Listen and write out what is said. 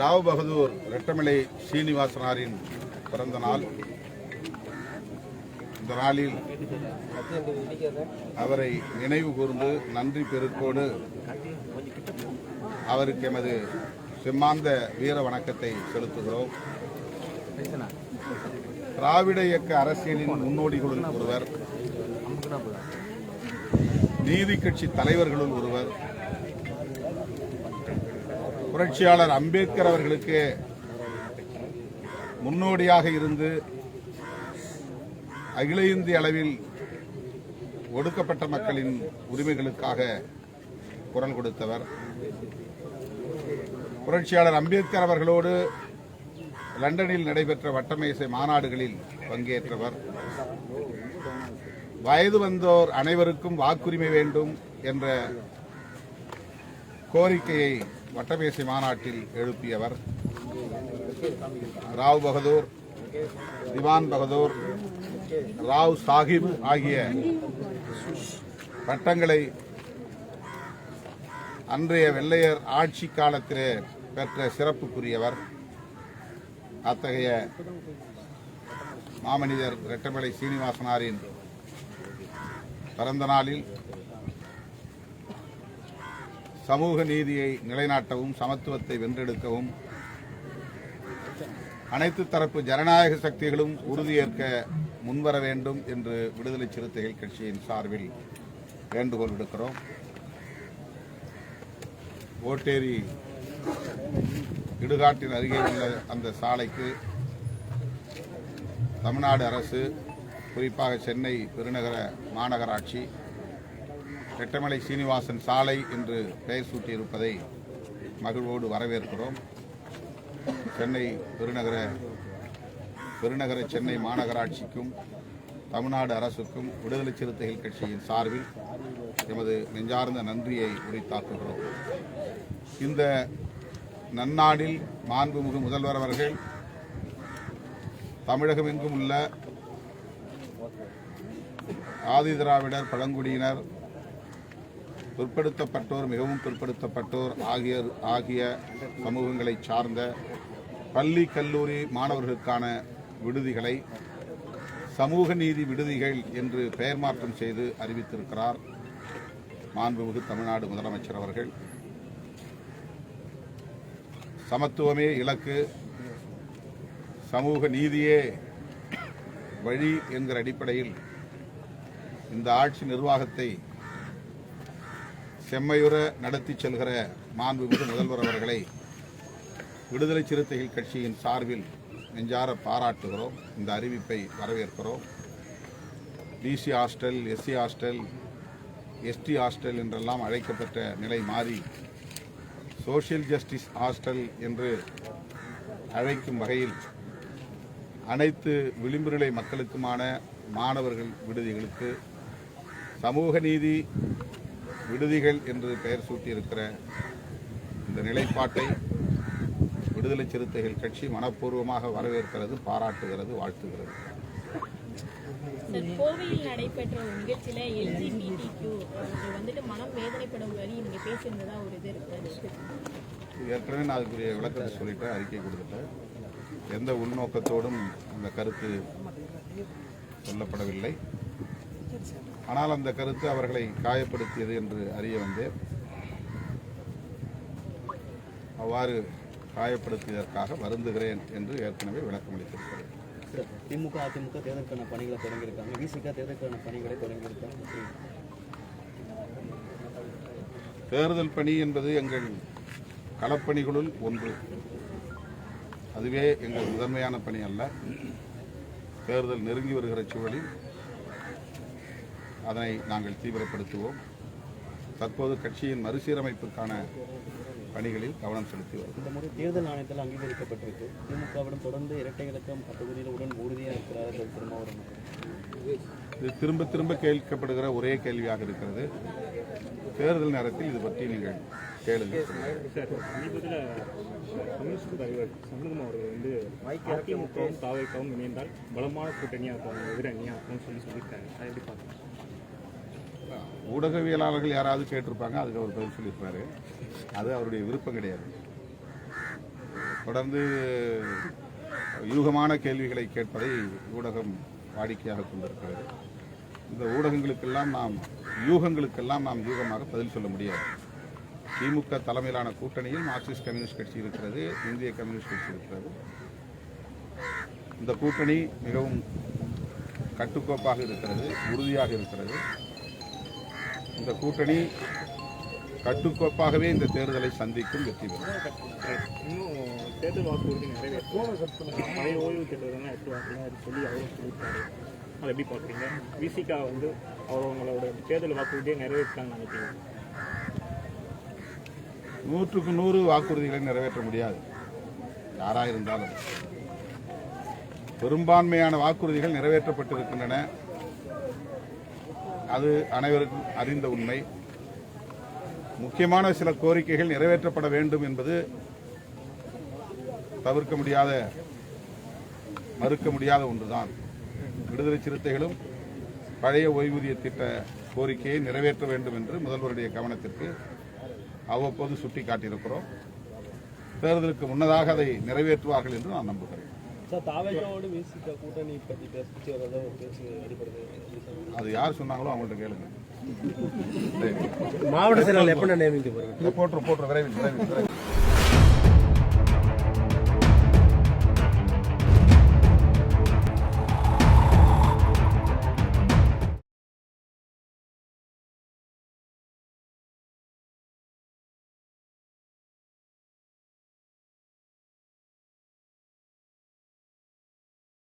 ராவ் பகதூர் ரெட்டமலை சீனிவாசனாரின் பிறந்த நாள். இந்த நாளில் அவரை நினைவு கூர்ந்து நன்றி பெருக்கோடு அவருக்கு எமது செம்மாந்த வீர வணக்கத்தை செலுத்துகிறோம். திராவிட இயக்க அரசியலின் முன்னோடிகளுடன் ஒருவர் நீதி கட்சி தலைவர்களுள் ஒருவர் புரட்சியாளர் அம்பேத்கர் அவர்களுக்கு முன்னோடியாக இருந்து அகில இந்திய அளவில் ஒடுக்கப்பட்ட மக்களின் உரிமைகளுக்காக குரல் கொடுத்தவர். புரட்சியாளர் அம்பேத்கர் அவர்களோடு லண்டனில் நடைபெற்ற வட்டமேசை மாநாடுகளில் பங்கேற்றவர். வயது வந்தோர் அனைவருக்கும் வாக்குரிமை வேண்டும் என்ற கோரிக்கையை வட்டமேசை மாநாட்டில் எழுப்பியவர் ராவ் பகதூர் திவான் பகதூர் ராவ் சாஹிப் ஆகிய பட்டங்களை அன்றைய வெள்ளையர் ஆட்சி காலத்திலே பெற்ற சிறப்புக்குரியவர். அத்தகைய மாமனிதர் ரெட்டமலை சீனிவாசனாரின் பிறந்த நாளில் சமூக நீதியை நிலைநாட்டவும் சமத்துவத்தை வென்றெடுக்கவும் அனைத்து தரப்பு ஜனநாயக சக்திகளும் உறுதியேற்க முன்வர வேண்டும் என்று விடுதலை சிறுத்தைகள் கட்சியின் சார்பில் வேண்டுகோள் விடுக்கிறோம். ஓட்டேரி இடுகாட்டின் அருகே உள்ள அந்த சாலைக்கு தமிழ்நாடு அரசு குறிப்பாக சென்னை பெருநகர மாநகராட்சி ரெட்டமலை சீனிவாசன் சாலை என்று பெயர் சூட்டியிருப்பதை மகிழ்வோடு வரவேற்கிறோம். சென்னை பெருநகர பெருநகர சென்னை மாநகராட்சிக்கும் தமிழ்நாடு அரசுக்கும் விடுதலை சிறுத்தைகள் கட்சியின் சார்பில் எமது நெஞ்சார்ந்த நன்றியை உரித்தாக்குகிறோம். இந்த நன்னாடில் மாண்புமிகு முதல்வர் அவர்கள் தமிழகம் எங்கும் உள்ள ஆதிதிராவிடர் பழங்குடியினர் பிற்படுத்தப்பட்டோர் மிகவும் பிற்படுத்தப்பட்டோர் ஆகிய ஆகிய சமூகங்களை சார்ந்த பள்ளி கல்லூரி மாணவர்களுக்கான விடுதிகளை சமூக நீதி விடுதிகள் என்று பெயர் மாற்றம் செய்து அறிவித்திருக்கிறார் மாண்புமிகு தமிழ்நாடு முதலமைச்சர் அவர்கள். சமத்துவமே இலக்கு சமூக நீதியே வழி என்கிற அடிப்படையில் இந்த ஆட்சி நிர்வாகத்தை செம்மையுற நடத்தி செல்கிற மாண்புமிகு முதல்வர் அவர்களை விடுதலை சிறுத்தைகள் கட்சியின் சார்பில் நெஞ்சார பாராட்டுகிறோம். இந்த அறிவிப்பை வரவேற்கிறோம். TC hostel SC hostel ST hostel என்றெல்லாம் அழைக்கப்பட்ட நிலை மாறி சோஷியல் ஜஸ்டிஸ் ஹாஸ்டல் என்று அழைக்கும் வகையில் அனைத்து விளிம்புநிலை மக்களுக்குமான மாணவர்கள் விடுதிகளுக்கு சமூக நீதி விடுதிகள் என்று பெயர் சூட்டியிருக்கிற இந்த நிலைப்பாட்டை விடுதலை சிறுத்தைகள் கட்சி மனப்பூர்வமாக வரவேற்கிறது பாராட்டுகிறது வாழ்த்துகிறது. சார் கோவையில் நடைபெற்ற ஒரு நிகழ்ச்சியில எல்ஜிபிடிக்யூ வந்துட்டு மனம் வேதனைப்படும் வழி நீங்க பேசியிருந்ததா ஒரு இது இருக்கு. ஏற்கனவே நான் அதுக்குரிய விளக்கத்தை சொல்லிட்டேன் அறிக்கை கொடுத்துட்டேன். எந்த உள்நோக்கத்தோடும் அந்த கருத்து சொல்லப்படவில்லை. ஆனால் அந்த கருத்து அவர்களை காயப்படுத்தியது என்று அறிய வந்தேன். அவ்வாறு காயப்படுத்தியதற்காக வருந்துகிறேன் என்று ஏற்கனவே விளக்கம் அளித்திருக்கிறேன் சார், திமுக அதிமுக தேர்தலுக்கான பணிகளை தொடங்கியிருக்காங்க. விசிக தேர்தலுக்கான பணிகளை தொடங்கியிருக்காங்க. தேர்தல் பணி என்பது எங்கள் களப்பணிகளுள் ஒன்று. அதுவே எங்கள் முதன்மையான பணி அல்ல. தேர்தல் நெருங்கி வருகிற சூழலில் அதனை நாங்கள் தீவிரப்படுத்துவோம். தற்போது கட்சியின் மறுசீரமைப்புக்கான பணிகளில் கவனம் செலுத்தி இந்த முறை தேர்தல் ஆணையத்தில் அங்கீகரிக்கப்பட்டிருக்கு. திமுகவிடம் தொடர்ந்து இரட்டை இலக்கம் அப்பகுதியில் உடன் உறுதியாக இருக்கிறார் திரு திருமாவளவன். இது திரும்ப திரும்ப கேட்கப்படுகிற ஒரே கேள்வியாக இருக்கிறது. தேர்தல் நேரத்தில் இது பற்றி நீங்கள் கேளுங்கள். கம்யூனிஸ்ட் தலைவர் சண்முகம் அவர்கள் வந்து அதிமுகவும் தாவைக்காவும் இணைந்தால் பலமான கூட்டணியாக இருக்கும் எதிரணியாக இருக்கும்னு சொல்லி சொல்லியிருக்காங்க. அதை எப்படி பார்க்கலாம் ஊடகவியலாளர்கள் யாராவது கேட்டிருப்பாங்க அதுக்கு அவர் பதில் சொல்லியிருப்பாரு. அது அவருடைய விருப்பம் கிடையாது. தொடர்ந்து யூகமான கேள்விகளை கேட்பதை ஊடகம் வாடிக்கையாக கொண்டிருக்கிறது. இந்த ஊடகங்களுக்கெல்லாம் நாம் யூகங்களுக்கெல்லாம் நாம் யூகமாக பதில் சொல்ல முடியாது. திமுக தலைமையிலான கூட்டணியில் மார்க்சிஸ்ட் கம்யூனிஸ்ட் கட்சி இருக்கிறது இந்திய கம்யூனிஸ்ட் கட்சி இருக்கிறது. இந்த கூட்டணி மிகவும் கட்டுக்கோப்பாக இருக்கிறது உறுதியாக இருக்கிறது. இந்த கூட்டணி கட்டுக்கோப்பாகவே இந்த தேர்தலை சந்திக்கும் வெற்றி பெறும். இன்னும் தேர்தல் வாக்குறுதி நிறைவேற்றும் பழைய ஓய்வு திட்டத்தெல்லாம் எடுத்து வாக்குலாம் அது சொல்லி அவரும் சொல்லியிருக்காரு அதை எப்படி பார்க்குறீங்க விசிகா வந்து அவங்களோட தேர்தல் வாக்குறுதியை நிறைவேற்றலாம்னு நினைக்கிறீங்க நூற்றுக்கு நூறு வாக்குறுதிகளை நிறைவேற்ற முடியாது. யாராக இருந்தாலும். பெரும்பான்மையான வாக்குறுதிகள் நிறைவேற்றப்பட்டிருக்கின்றன. அது அனைவருக்கும் அறிந்த உண்மை. முக்கியமான சில கோரிக்கைகள் நிறைவேற்றப்பட வேண்டும் என்பது தவிர்க்க முடியாத மறுக்க முடியாத ஒன்றுதான். விடுதலை சிறுத்தைகளும் பழைய ஓய்வூதிய திட்ட கோரிக்கையை நிறைவேற்ற வேண்டும் என்று முதல்வருடைய கவனத்திற்கு அவ்வப்போது சுட்டி காட்டியிருக்கிறோம் தேர்தலுக்கு முன்னதாக அதை நிறைவேற்றுவார்கள் என்று நான் நம்புகிறேன். சார் தாவேக்காவோடு விசிக கூட்டணி பற்றி பேசி வரதா ஒரு பேச்சு அது யார் சொன்னாங்களோ அவங்கள்ட்ட கேளுங்க. மாவட்ட செயலாளர் எப்போ நியமிக்க போறீங்க? போட்டு போட்டு விரைவில் விரைவில் விரைவில்.